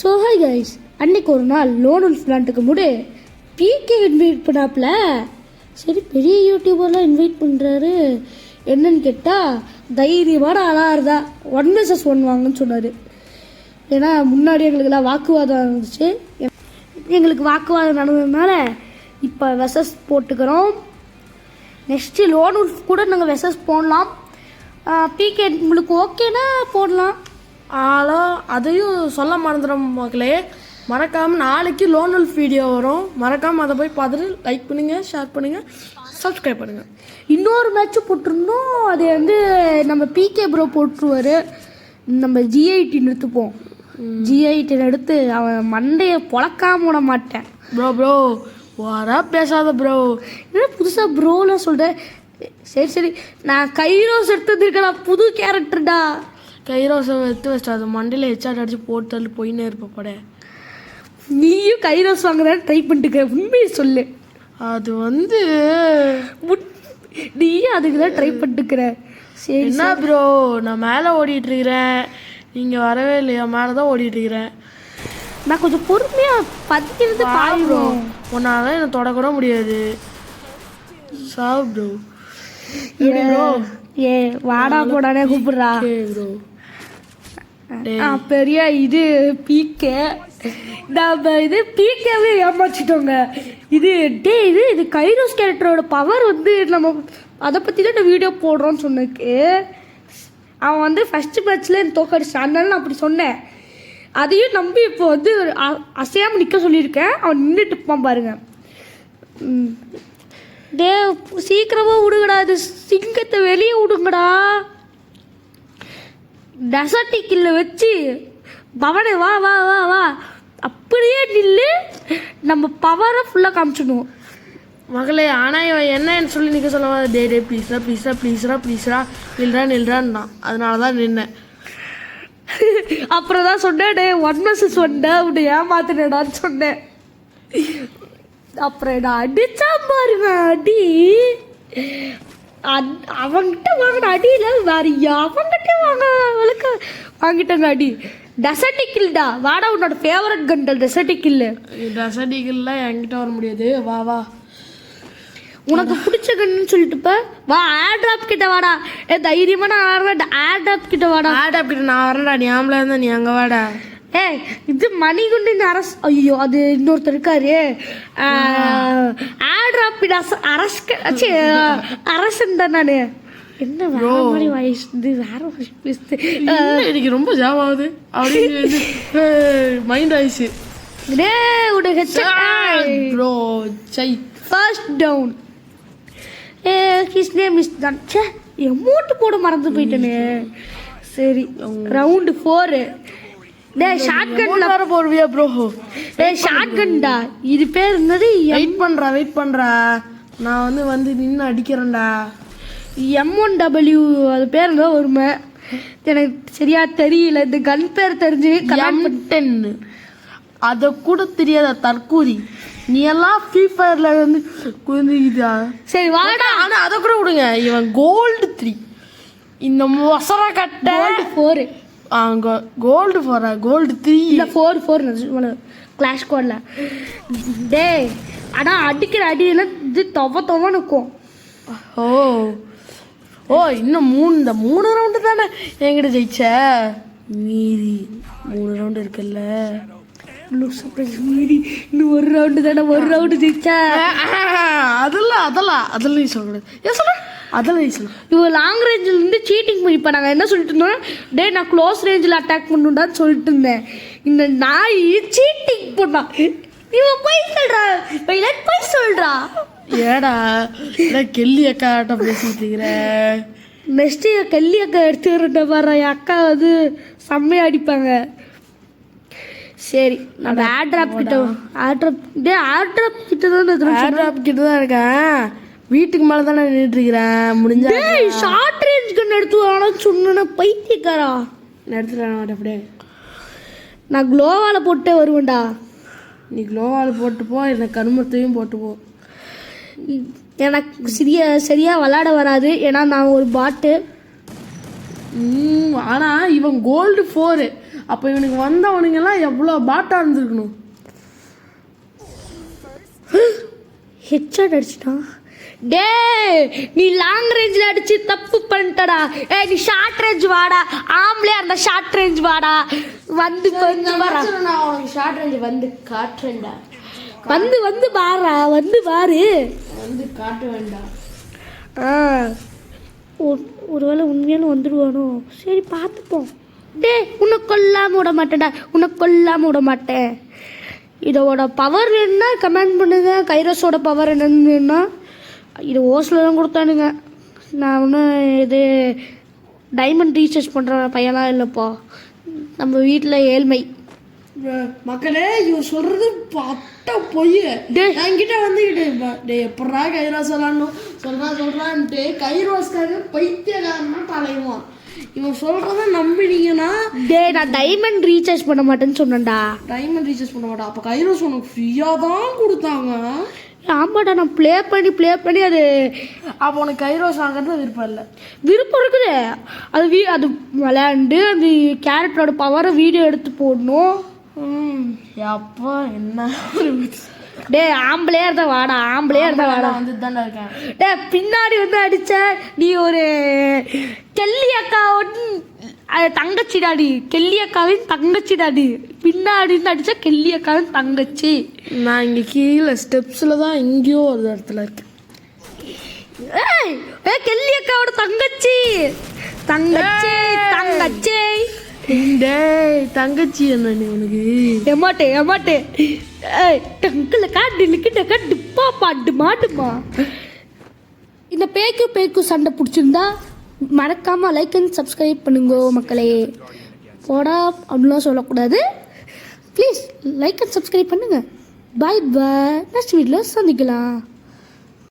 So hi guys அன்னைக்கு ஒரு நாள் லோன் உல்ஃப் பிளான்ட்டுக்கு முடி பிகே இன்வைட் பண்ணாப்ல சரி பெரிய யூடியூபர்லாம் இன்வைட் பண்ணுறாரு என்னன்னு கேட்டால் தைரியமான ஆளாக இருந்தா ஒன் வெர்சஸ் ஒன் வாங்கன்னு சொன்னார். ஏன்னா முன்னாடி எங்களுக்கெல்லாம் வாக்குவாதம் இருந்துச்சு எங்களுக்கு வாக்குவாதம் நடந்ததுனால இப்போ வெசஸ் போட்டுக்கிறோம். நெக்ஸ்ட்டு லோன் உல்ஃப் கூட நாங்கள் வெசஸ் போடலாம். பிகே உங்களுக்கு ஓகேனா போடலாம். ஆளோ அதையும் சொல்ல மறந்துடும் மக்களே. மறக்காம நாளைக்கு லோன் உல்ஃப் வீடியோ வரும். மறக்காம அதை போய் பார்த்துட்டு லைக் பண்ணுங்க ஷேர் பண்ணுங்க சப்ஸ்கிரைப் பண்ணுங்க. இன்னொரு மேட்ச் போட்டிருந்தோம். அது வந்து நம்ம பிகே ப்ரோ போட்டுருவாரு. நம்ம ஜிஐடி எடுத்துப்போம் ஜிஐடி எடுத்து அவன் மண்டையை பொழக்காம விட மாட்டேன். ப்ரோ ப்ரோ வாரா பேசாத ப்ரோ என்ன புதுசாக ப்ரோலாம் சொல்கிறேன் சரி சரி. நான் கைரோஸ் எடுத்து வந்திருக்கேன் புது கேரக்டர்டா. கைரோஸை எடுத்து வச்சிட்டு அது மண்டையில் ஹெச்ஆர் அடிச்சு போட்டு தள்ளி போயின்னே இருப்ப பட. நீயும் கைரோஸ் வாங்குறேன்னு ட்ரை பண்ணிட்டுக்க உண்மையை சொல்லு. அது வந்து நீயும் அதுக்கு தான் ட்ரை பண்ணிட்டுக்கிற. சரி என்ன ப்ரோ நான் மேலே ஓடிட்டு இருக்கிறேன் நீங்கள் வரவே இல்லையா மேலே தான் ஓடிட்டு இருக்கிறேன் நான் கொஞ்சம் பொறுமையாக பதிக்கிறது பாருங்க. உன்னால என்னை தொடக்கூட முடியாது. ப்ரோ ஏ வாடா போடானே கூப்பிடுறா. பெரிய இது பீக்கே நம்ம இது பீக்கேவே ஏமாச்சிட்டோங்க இது டே இது இது கைரோஸ் கேரக்டரோட பவர் வந்து நம்ம அதை பற்றி தான் நான் வீடியோ போடுறோன்னு சொன்னக்கு அவன் வந்து ஃபஸ்ட்டு மேட்ச்சில் தோக்கடிச்சான் அதனால நான் அப்படி சொன்னேன். அதையும் நம்பி இப்போ வந்து அ- அசையாம நிற்க சொல்லியிருக்கேன். அவன் நின்றுட்டு இருப்பான் பாருங்க. ம். டே சீக்கிரமா விடுங்கடா இது சிங்கத்தை வெளியே விடுங்கடா டெசர்டிக்கில்ல வச்சு பவனே வா வா வா வா. அப்படியே நில்லு. நம்ம பவரை ஃபுல்லாக காமிச்சிடுவோம் மகளே ஆனால் இவன் என்னன்னு சொல்லி நிற்க சொல்ல டே டே ப்ளீஸ்ரா ப்ளீஸ்ரா ப்ளீஸ்ரா ப்ளீஸ்ரா நில்றா நில்றான்னா. அதனால தான் நின்னேன். அப்புறம் தான் சொன்னேன் டே ஒன் மசஸ் ஒன்ன அப்படி ஏமாத்தினடான்னு சொன்னேன். அப்புறம் நான் அடிச்சா பாருங்க அடி. அவன்கிட்ட வாங்கின அடியில வேற அவன்கிட்ட வாங்க அவளுக்கு வாங்கிட்டாங்க அடி. டெசர்டிக்கில்டா வாடா உன்னோட ஃபேவரட் கண்டல் டெசர்டிக்கில்லு டசடிகள்லாம் என்கிட்ட வர முடியாது. வா வா. உனக்கு பிடிச்ச கண்ணுன்னு சொல்லிட்டு இப்ப வா ஏர் டிராப் கிட்ட வாடா. ஏ தைரியமா நான் ஆடுறேன் ஏர் டிராப் கிட்ட வாடா. ஆட் அப்படி நான் வரேன்டா. நீ ஆம்பளை இருந்தா நீ அங்கே வாடா. ஏய் இது மணிகுண்டு இந்த அரசு ஐயோ அது இன்னொருத்தர் இருக்காரு. டிராப் அரசு ச்சீ, அரசன் தான் நானு. என்ன வேற மாதிரி இது வேற பேசுது எனக்கு ரொம்ப ஜாப் ஆகுது. அப்படின்னு மைண்ட் ஆயிடுச்சு. டே உட bro psi first down a his name is தான் ச்சே எமௌண்ட் போட மறந்து போயிட்டேனே. சரி ரவுண்டு ஃபோரு டே ஷார்ட் கன்ல வர போடுவியா ப்ரோ டே ஷார்ட் கன்டா இது பேர் இருந்தது வெயிட் பண்றா வெயிட் பண்றா. நான் வந்து வந்து நின்று அடிக்கிறேன்டா. எம் ஒன் டபிள்யூ அது பேர் இருந்தா ஒருமை எனக்கு சரியா தெரியல. இந்த கன் பேர் தெரிஞ்சு டென்னு அதை கூட தெரியாத தற்கூரி? நீ எல்லாம் ஃப்ரீ ஃபயர்ல வந்து குதிக்குதா சரி வாடா. ஆனா அதை கூட விடுங்க. இவன் கோல்டு த்ரீ இந்த மொசர கட்ட. ஃபோரு கோல்டு போற கோல்டு த்ரீ இல்லை ஃபோர் ஃபோர் கிளாஷ் கோடில் டேய் ஆனால் அடிக்கிற அடியெல்லாம் இது தொவ தொவ நிற்கும் ஓ ஓ இன்னும் மூணு இந்த மூணு ரவுண்டு தானே என்கிட்ட ஜெயிச்ச? மீதி மூணு ரவுண்டு இருக்குல்ல. மீறி இன்னும் ஒரு ரவுண்டு தானே ஒரு ரவுண்டு ஜெயிச்சா. அதெல்லாம் அதெல்லாம் அதெல்லாம் நீ சொல்லக்கூடாது ஏன் சொல்ல? அதெல்லாம் சொல்ல. இவன் லாங் ரேஞ்சில் இருந்து சீட்டிங் பண்ணிப்பா நாங்கள் என்ன சொல்லிட்டு இருந்தோம் டேய் நான் க்ளோஸ் ரேஞ்சில் அட்டாக் பண்ணுடான்னு சொல்லிட்டு இருந்தேன். இந்த நாய் சீட்டிங் பண்ணான் இவன் போய் சொல்றா. பைலட் போய் சொல்றா. ஏடா கெல்லி அக்கா ஆட்டம் பேசிட்டு இருக்கிற. நெக்ஸ்ட் என் கல்லி அக்கா எடுத்துக்கிட்ட பாரு என் அக்கா வந்து செம்மையா அடிப்பாங்க. சரி நம்ம ஏர் ட்ராப் கிட்ட ஏர் ட்ராப் டே ஏர் ட்ராப் கிட்ட தான் ஏர் ட்ராப் கிட்ட தான் இருக்கேன். வீட்டுக்கு மேலே தானே நின்றுட்டு இருக்கிறேன் முடிஞ்சா டேய் ஷார்ட் ரேஞ்ச் கன் எடுத்து வாடான்னு சொன்னேன்னா பைத்தியக்காரா? மாட்டேன் அப்படியே. நான் க்ளோவால போட்டே வருவேன்டா. நீ க்ளோவால் போட்டு போ எனக்கு கருமத்தையும் போட்டு போ. எனக்கு சரியா சரியா விளாட வராது. ஏன்னா நான் ஒரு பாட்டு. ம், ஆனா இவன் கோல்டு ஃபோரு அப்போ இவனுக்கு வந்தவனுங்கெல்லாம் எவ்வளோ பாட்டா இருந்திருக்கணும். ஹெட்ஷாட் அடிச்சிட்டான். டேய் நீ லாங் ரேஞ்சில் அடிச்சு தப்பு பண்ணிட்டடா. ஏய் நீ ஷார்ட் ரேஞ்ச் வாடா. ஆம்பளையா இருந்தா ஷார்ட் ரேஞ்ச் வாடா. வந்து நான் உனக்கு ஷார்ட் ரேஞ்ச் வந்து காட்டுறேன்டா. வந்து வந்து பாரா வந்து பாரு வந்து காட்ட வேண்டாம் ஆ. ஒரு- ஒருவேளை உண்மையான வந்துடுவானோ? சரி பார்த்துப்போம். டேய் உன்னை கொல்லாம விட மாட்டேன்டா. உன்னை கொல்லாம விட மாட்டேன். இதோட பவர் என்ன கமெண்ட் பண்ணுங்க. கைரஸோட பவர் என்னன்னா இது ஓஸில் தான் கொடுத்தானுங்க. நான் ஒன்றும் இது டைமண்ட் ரீசார்ஜ் பண்ணுற பையனாக இல்லைப்பா. நம்ம வீட்டில் ஏழ்மை. மக்களே இவன் சொல்றது பட்ட பொய். என்கிட்ட வந்துக்கிட்டு டே எப்படா கைரோஸ் சொல்லணும் சொல்றான் சொல்றான்ட்டு கைரோஸ்க்காக பைத்தியக்காரனா தலைவான். இவன் சொல்றத நம்பினீங்கன்னா டேய் நான் டைமண்ட் ரீசார்ஜ் பண்ண மாட்டேன்னு சொன்னேன்டா. டைமண்ட் ரீசார்ஜ் பண்ண மாட்டான் அப்போ கைரோஸ் உனக்கு ஃப்ரீயாக தான் கொடுத்தாங்க. ஆமாடா நான் ப்ளே பண்ணி ப்ளே பண்ணி அது அப்போ உனக்கு கைரோஸ் வாங்குறது விருப்பம் இல்லை? விருப்பம் இருக்குது. அது வீ அது விளையாண்டு அந்த கேரக்டரோட பவரை வீடியோ எடுத்து போடணும். அப்பா என்ன டேய் ஆம்பளையா இருந்தா வாடா ஆம்பளையா இருந்தா வாடா. வந்து தானே இருக்கேன். டேய் பின்னாடி வந்து அடிச்ச நீ ஒரு கெல்லி அக்காவின் அது தங்கச்சிடாடி கெல்லி அக்காவின் தங்கச்சிடாடி பின்னாடி இருந்து அடிச்சா கெல்லி அக்காவின் தங்கச்சி. நான் இங்கே கீழே ஸ்டெப்ஸில் தான் எங்கேயோ ஒரு இடத்துல இருக்கேன். ஏய் ஏ கெல்லி அக்காவோட தங்கச்சி தங்கச்சி தங்கச்சி. டேய் தங்கச்சி என்ன நீ உனக்கு? ஏமாட்டே ஏமாட்டே ஏய் டங்குல காட்டு டக்கா டிப்பா பாட்டு மாட்டுமா இந்த பேக்கு பேக்கு சண்டை பிடிச்சிருந்தா மறக்காமல் லைக் அண்ட் சப்ஸ்கிரைப் பண்ணுங்க மக்களே. போடா அப்படிலாம் சொல்லக்கூடாது. ப்ளீஸ் லைக் அண்ட் சப்ஸ்கிரைப் பண்ணுங்கள் பாய் பாய் நெக்ஸ்ட் வீட்டில் சந்திக்கலாம்.